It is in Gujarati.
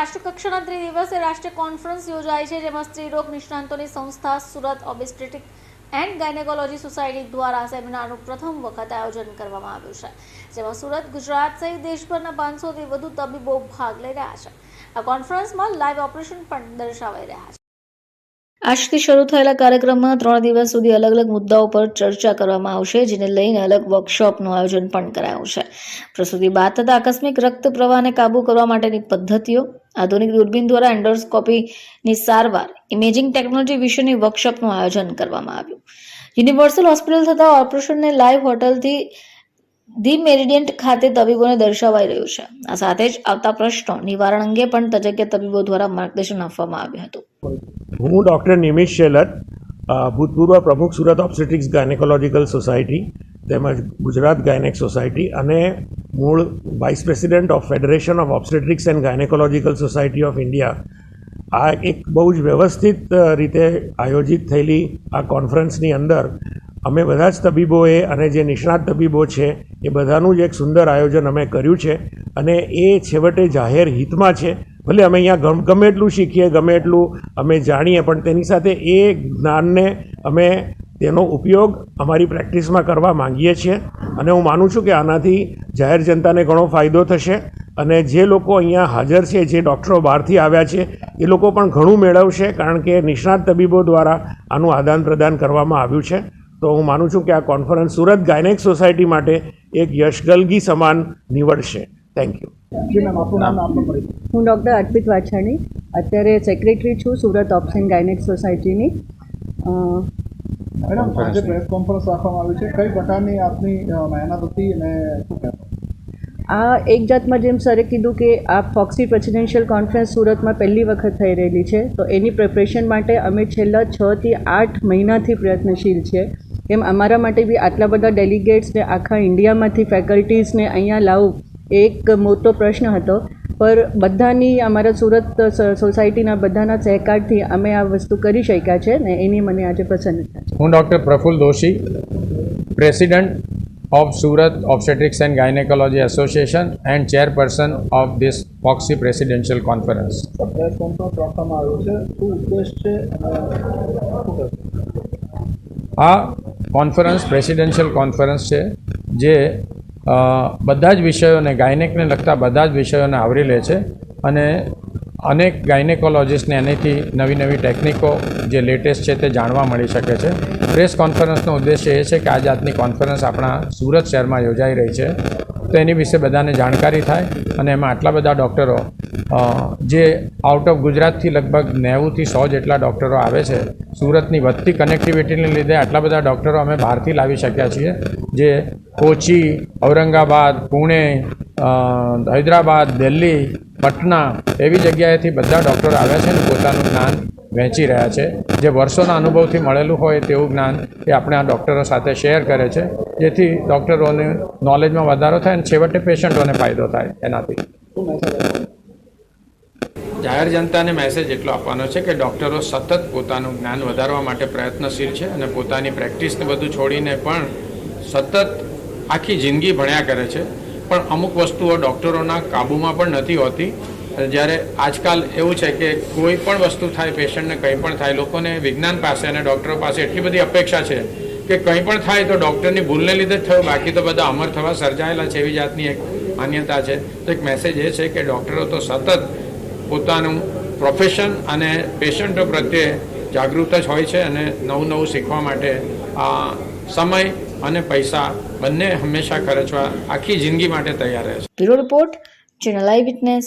રાષ્ટ્રકક્ષાના ત્રિદિવસીય રાષ્ટ્રીય કોન્ફરન્સ યોજાઈ છે, જેમાં સ્ત્રીરોગ નિષ્ણાંતોની સંસ્થા, Surat obstetric and gynaecology society દ્વારા સેમિનારનું પ્રથમ વખત આયોજન કરવામાં આવ્યું છે, જેમાં સુરત, ગુજરાત સહિત દેશભરના પાંચસોથી વધુ તબીબો ભાગ લઈ રહ્યા છે. આ કોન્ફરન્સમાં લાઈવ ઓપરેશન પણ દર્શાવાઈ રહ્યા છે. આજથી શરૂ થયેલા કાર્યક્રમમાં ત્રણ દિવસ સુધી અલગ અલગ મુદ્દાઓ પર ચર્ચા કરવામાં આવશે, જેને લઈને અલગ વર્કશોપનું આયોજન પણ કરાયું છે. પ્રસૂતિ બાદ થતા આકસ્મિક રક્ત પ્રવાહને કાબૂ કરવા માટેની પદ્ધતિઓ, આધુનિક દૂરબીન દ્વારા એન્ડોસ્કોપીની સારવાર, ઇમેજિંગ ટેકનોલોજી વિશેની વર્કશોપનું આયોજન કરવામાં આવ્યું. યુનિવર્સલ હોસ્પિટલ થતા ઓપરેશનને લાઈવ હોટલથી ધી મેરિડિયન્ટ ખાતે તબીબોને દર્શાવાઈ રહ્યું છે. આ સાથે જ આવતા પ્રશ્નો નિવારણ અંગે પણ તજજ્ઞ તબીબો દ્વારા માર્ગદર્શન આપવામાં આવ્યું હતું. હું ડૉક્ટર નિમિષ શેલર ભૂતપૂર્વ પ્રમુખ સુરત ઓબ્સ્ટેટિક્સ ગાયનેકોલોજીકલ સોસાયટી તેમજ ગુજરાત ગાયનેક સોસાયટી અને મૂળ vice president of federation of obstetrics and gynaecological society of India. આ એક બહુ જ વ્યવસ્થિત રીતે આયોજિત થયેલી આ કોન્ફરન્સની અંદર અમે બધા જ તબીબોએ અને જે નિષ્ણાત તબીબો છે એ બધાનું જ એક સુંદર આયોજન અમે કર્યું છે અને એ છેવટે જાહેર હિતમાં છે. ભલે અમે અહીંયા ગમે એટલું શીખીએ, ગમે એટલું અમે જાણીએ, પણ તેની સાથે એ જ્ઞાનને અમે તેનો ઉપયોગ અમારી પ્રેક્ટિસમાં કરવા માંગીએ છીએ. અને હું માનું છું કે આનાથી જાહેર જનતાને ઘણો ફાયદો થશે. અને જે લોકો અહીંયા હાજર છે, જે ડૉક્ટરો બહારથી આવ્યા છે, એ લોકો પણ ઘણું મેળવશે, કારણ કે નિષ્ણાત તબીબો દ્વારા આનું આદાન પ્રદાન કરવામાં આવ્યું છે. તો હું માનું છું કે આ કોન્ફરન્સ સુરત ગાયનેક સોસાયટી માટે એક યશગલગી સમાન નીવડશે. થેન્ક યુ જી મેમ આપનું નામ હું ડૉક્ટર અર્પિત વાછાણી. અત્યારે સેક્રેટરી છું સુરત ઓપ્શન ગાયનેક સોસાયટીની. મેડમ આજે પ્રેસ કોન્ફરન્સ રાખવામાં આવી છે. કઈ પ્રકારની આપની મહેનત હતી અને આ એક જાતમાં જેમ સરે કીધું કે આ ફોક્સી પ્રેસિડેન્શિયલ કોન્ફરન્સ સુરતમાં પહેલી વખત થઈ રહેલી છે તો એની પ્રિપરેશન માટે અમે છેલ્લા છથી આઠ મહિનાથી પ્રયત્નશીલ છે. કેમ અમારા માટે બી આટલા બધા ડેલિગેટ્સને આખા ઇન્ડિયામાંથી ફેકલ્ટીઝને અહીંયા લાવવું એ એક મોટો પ્રશ્ન હતો. પર બધાની અમારા સુરત સ- સોસાયટીના બધાના સહકારથી અમે આ વસ્તુ કરી શક્યા છે ને એની મને આજે પ્રસન્નતા છે. હું doctor Praful Doshi president of Surat obstetrics and gynaecology association and chairperson of this FOGSI presidential conference. આ કોન્ફરન્સ પ્રેસિડેન્શિયલ કોન્ફરન્સ છે જે બધા જ વિષયોને, ગાયનેકને લગતા બધા જ વિષયોને આવરી લે છે અને અનેક ગાયનેકોલોજીસ્ટને એનાથી નવી નવી ટેકનિકો જે લેટેસ્ટ છે તે જાણવા મળી શકે છે. પ્રેસ કોન્ફરન્સનો ઉદ્દેશ્ય એ છે કે આ જાતની કોન્ફરન્સ આપણા સુરત શહેરમાં યોજાઈ રહી છે. તો એની વિશે બધાને જાણકારી થાય અને એમાં આટલા બધા ડૉક્ટરો જે આઉટ ઓફ ગુજરાતથી લગભગ નેવુંથી સો જેટલા ડૉક્ટરો આવે છે, સુરતની વધતી કનેક્ટિવિટીને લીધે આટલા બધા ડૉક્ટરો અમે બહારથી લાવી શક્યા છીએ. જે કોચી, ઔરંગાબાદ, પુણે હૈદરાબાદ, દિલ્હી, પટના એવી જગ્યાએથી બધા ડૉક્ટરો આવ્યા છે અને પોતાનું જ્ઞાન વહેંચી રહ્યા છે. જે વર્ષોના અનુભવથી મળેલું હોય તેવું જ્ઞાન એ આપણે આ ડૉક્ટરો સાથે શેર કરે છે. જેથી ડૉક્ટરોને નોલેજમાં વધારો થાય અને છેવટે પેશન્ટોને ફાયદો થાય એનાથી. જાહેર જનતાને મેસેજ એટલો આપવાનો છે કે ડૉક્ટરો સતત પોતાનું જ્ઞાન વધારવા માટે પ્રયત્નશીલ છે અને પોતાની પ્રેક્ટિસને બધું છોડીને પણ સતત આખી જિંદગી ભણ્યા કરે છે. પણ અમુક વસ્તુઓ ડૉક્ટરોના કાબૂમાં પણ નથી હોતી. જ્યારે આજકાલ એવું છે કે કોઈ પણ વસ્તુ થાય પેશન્ટને કંઈ પણ થાય, લોકોને વિજ્ઞાન પાસે અને ડૉક્ટરો પાસે એટલી બધી અપેક્ષા છે કે કંઈ પણ થાય તો ડૉક્ટરની ભૂલને લીધે જ થયું. બાકી તો બધા અમર થવા સર્જાયેલા છે એવી જાતની એક માન્યતા છે. તો એક મેસેજ એ છે કે ડૉક્ટરો તો સતત પોતાનું પ્રોફેશન અને પેશન્ટો પ્રત્યે જાગૃત જ હોય છે અને નવું નવું શીખવા માટે આ સમય અને પૈસા બંને હંમેશા ખર્ચવા આખી જિંદગી માટે તૈયાર રહે છે. રિપોર્ટ ચેનલ આઈ વિટનેસ